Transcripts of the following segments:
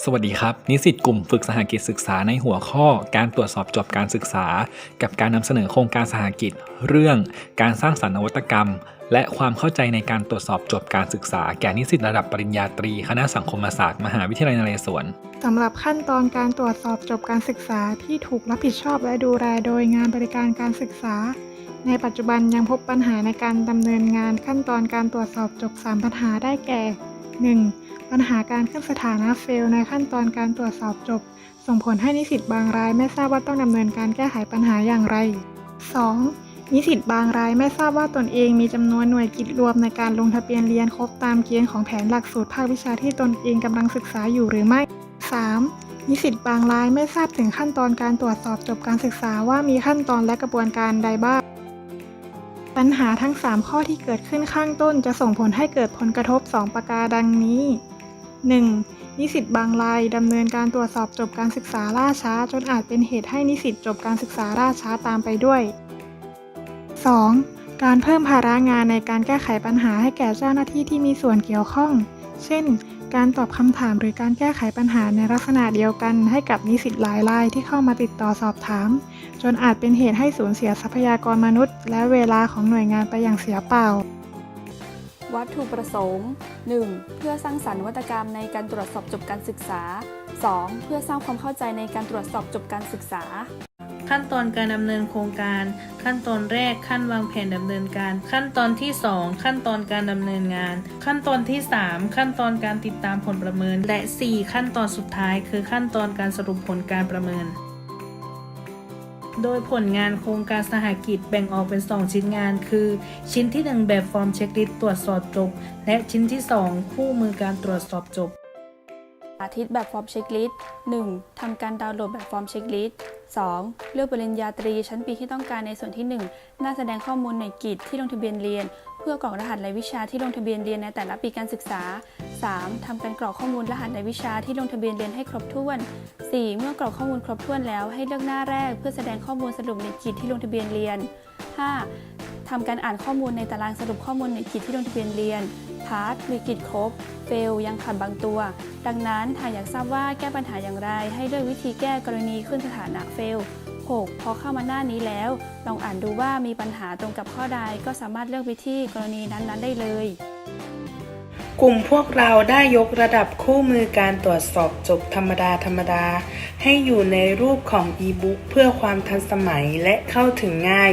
สวัสดีครับ นิสิตกลุ่มฝึกสหกิจศึกษาในหัวข้อ การตรวจสอบจบการศึกษา กับการนำเสนอโครงการสหกิจ เรื่องการสร้างสรรค์นวัตกรรม และความเข้าใจในการตรวจสอบจบการศึกษา แก่นิสิตระดับปริญญาตรี คณะสังคมศาสตร์ มหาวิทยาลัยนเรศวรสำหรับขั้นตอนการตรวจสอบจบการศึกษาที่ถูกรับผิดชอบและดูแลโดยงานบริการการศึกษา ในปัจจุบันยังพบปัญหาในการดำเนินงานขั้นตอนการตรวจสอบจบ3ปัญหาได้แก่ 1. ปัญหาการขึ้นสถานะเฟลในขั้นตอนการตรวจสอบจบ ส่งผลให้นิสิตบางรายไม่ทราบว่าต้องดำเนินการแก้ไขปัญหาอย่างไร 2. นิสิตบางรายไม่ทราบว่าตนเองมีจำนวนหน่วยกิจรวมในการลงทะเบียนเรียนครบตามเกณฑ์ของแผนหลักสูตรภาควิชาที่ตนเองกำลังศึกษาอยู่หรือไม่ 3. นิสิตบางรายไม่ทราบถึงขั้นตอนการตรวจสอบจบการศึกษาว่ามีขั้นตอนและกระบวนการใดบ้าง ปัญหาทั้ง 3 ข้อที่เกิดขึ้นข้างต้นจะส่งผลให้เกิดผลกระทบ 2 ประการดังนี้ 1. นิสิตบางรายดำเนินการตรวจสอบจบการศึกษาล่าช้า จนอาจเป็นเหตุให้นิสิตจบการศึกษาล่าช้าตามไปด้วย 2. การเพิ่มภาระงานในการแก้ไขปัญหาให้แก่เจ้าหน้าที่ที่มีส่วนเกี่ยวข้อง เช่น การตอบคำถามหรือการแก้ไขปัญหาในลักษณะเดียวกันให้กับนิสิตหลายรายที่เข้ามาติดต่อสอบถาม จนอาจเป็นเหตุให้สูญเสียทรัพยากรมนุษย์ และเวลาของหน่วยงานไปอย่างเสียเปล่า วัตถุประสงค์ 1. เพื่อสร้างสรรค์วัตกรรมในการตรวจสอบจบการศึกษา 2. เพื่อสร้างความเข้าใจในการตรวจสอบจบการศึกษา ขั้นตอนการดำเนินโครงการ ขั้นตอนแรกขั้นวางแผนดำเนินการ ขั้นตอนที่ 2 ขั้นตอนการดำเนินงาน ขั้นตอนที่ 3 ขั้นตอนการติดตามผลประเมิน และ 4 ขั้นตอนสุดท้าย คือขั้นตอนการสรุปผลการประเมินโดยผลงานโครงการสหกิจแบ่งออกเป็น 2 ชิ้นงาน คือ ชิ้นที่ 1 แบบฟอร์มเช็คลิสต์ตรวจสอบจบ และชิ้นที่ 2 คู่มือการตรวจสอบจบาทิตย์แบบฟอร์มเช็คลิสต์ 1. ทำการดาวน์โหลดแบบฟอร์มเช็คลิสต์ 2. เลือกปริญญาตรีชั้นปีที่ต้องการในส่วนที่ 1 หน้าแสดงข้อมูลในกิจที่ลงทะเบียนเรียน เพื่อกรอกรหัสรายวิชาที่ลงทะเบียนเรียนในแต่ละปีการศึกษา 3. ทำการกรอกข้อมูลรหัสรายวิชาที่ลงทะเบียนเรียนให้ครบถ้วน 4. เมื่อกรอกข้อมูลครบถ้วนแล้วให้เลือกหน้าแรก เพื่อแสดงข้อมูลสรุปในกิจที่ลงทะเบียนเรียน 5. ทำการอ่านข้อมูลในตารางสรุปข้อมูลในกิจที่ลงทะเบียนเรียน พาร์ทวิกฤตครบ เฟล ยังขาดบางตัว ดังนั้นถ้าอยากทราบว่าแก้ปัญหาอย่างไร ให้ด้วยวิธีแก้กรณีขึ้นสถานะเฟล 6. พอเข้ามาหน้านี้แล้ว ลองอ่านดูว่ามีปัญหาตรงกับข้อใดก็สามารถเลือกวิธีกรณีนั้นๆได้เลย กลุ่มพวกเราได้ยกระดับคู่มือการตรวจสอบจบธรรมดาธรรมดา ให้อยู่ในรูปของอีบุ๊กเพื่อความทันสมัยและเข้าถึงง่าย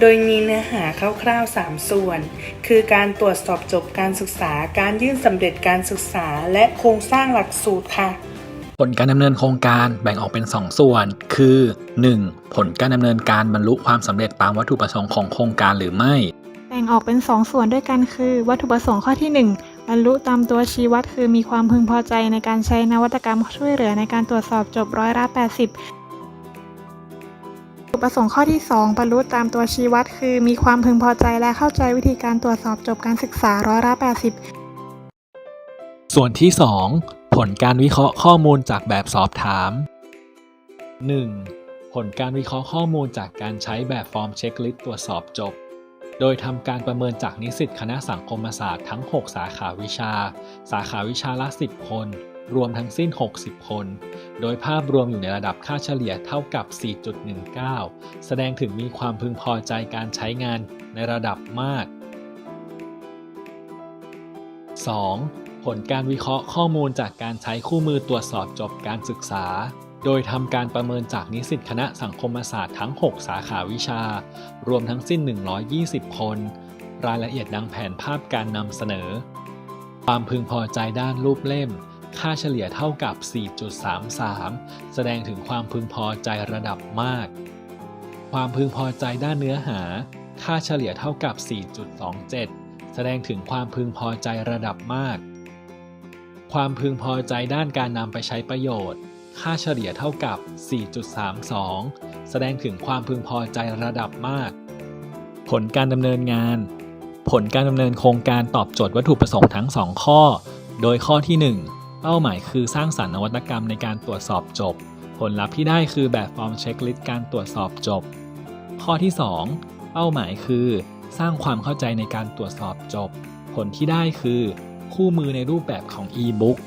โดยมีเนื้อหาคร่าวๆ 3 ส่วน คือการตรวจสอบจบการศึกษา การยื่นสำเร็จการศึกษา และโครงสร้างหลักสูตรค่ะ ผลการดำเนินโครงการแบ่งออกเป็น 2 ส่วน คือ 1. ผลการดำเนินการบรรลุความสำเร็จตามวัตถุประสงค์ของโครงการหรือไม่ แบ่งออกเป็น 2 ส่วนด้วยกันคือ วัตถุประสงค์ข้อที่ 1 บรรลุตามตัวชี้วัดคือมีความพึงพอใจในการใช้นวัตกรรมช่วยเหลือในการตรวจสอบจบร้อยละ80วัตถุประสงค์ข้อที่ 2 บรรลุตามตัวชี้วัด คือ มีความพึงพอใจและเข้าใจวิธีการตรวจสอบจบการศึกษาร้อยละ80 ส่วนที่ 2 ผลการวิเคราะห์ข้อมูลจากแบบสอบถาม 1. ผลการวิเคราะห์ข้อมูลจากการใช้แบบฟอร์มเช็คลิสต์ตรวจสอบจบ โดยทำการประเมินจากนิสิตคณะสังคมศาสตร์ทั้ง 6 สาขาวิชา สาขาวิชาละ 10 คน รวมทั้งสิ้น 60 คน โดยภาพรวมอยู่ในระดับค่าเฉลี่ยเท่ากับ 4.19 แสดงถึงมีความพึงพอใจการใช้งานในระดับมาก 2. ผลการวิเคราะห์ข้อมูลจากการใช้คู่มือตรวจสอบจบการศึกษา โดยทำการประเมินจากนิสิตคณะสังคมศาสตร์ทั้ง 6 สาขาวิชา รวมทั้งสิ้น 120 คน รายละเอียดดังแผนภาพการนำเสนอ ความพึงพอใจด้านรูปเล่ม ค่าเฉลี่ยเท่ากับ 4.33 แสดงถึงความพึงพอใจระดับมาก ความพึงพอใจด้านเนื้อหา ค่าเฉลี่ยเท่ากับ 4.27 แสดงถึงความพึงพอใจระดับมาก ความพึงพอใจด้านการนำไปใช้ประโยชน์ ค่าเฉลี่ยเท่ากับ 4.32 แสดงถึงความพึงพอใจระดับมาก ผลการดำเนินงาน ผลการดำเนินโครงการตอบโจทย์วัตถุประสงค์ทั้ง 2 ข้อ โดยข้อที่ 1 เป้าหมายคือสร้างสรรค์นวัตกรรมในการตรวจสอบจบ ผลลัพธ์ที่ได้คือแบบฟอร์มเช็คลิสต์การตรวจสอบจบ ข้อที่ 2 เป้าหมายคือ สร้างความเข้าใจในการตรวจสอบจบ ผลที่ได้คือ คู่มือในรูปแบบของ e-book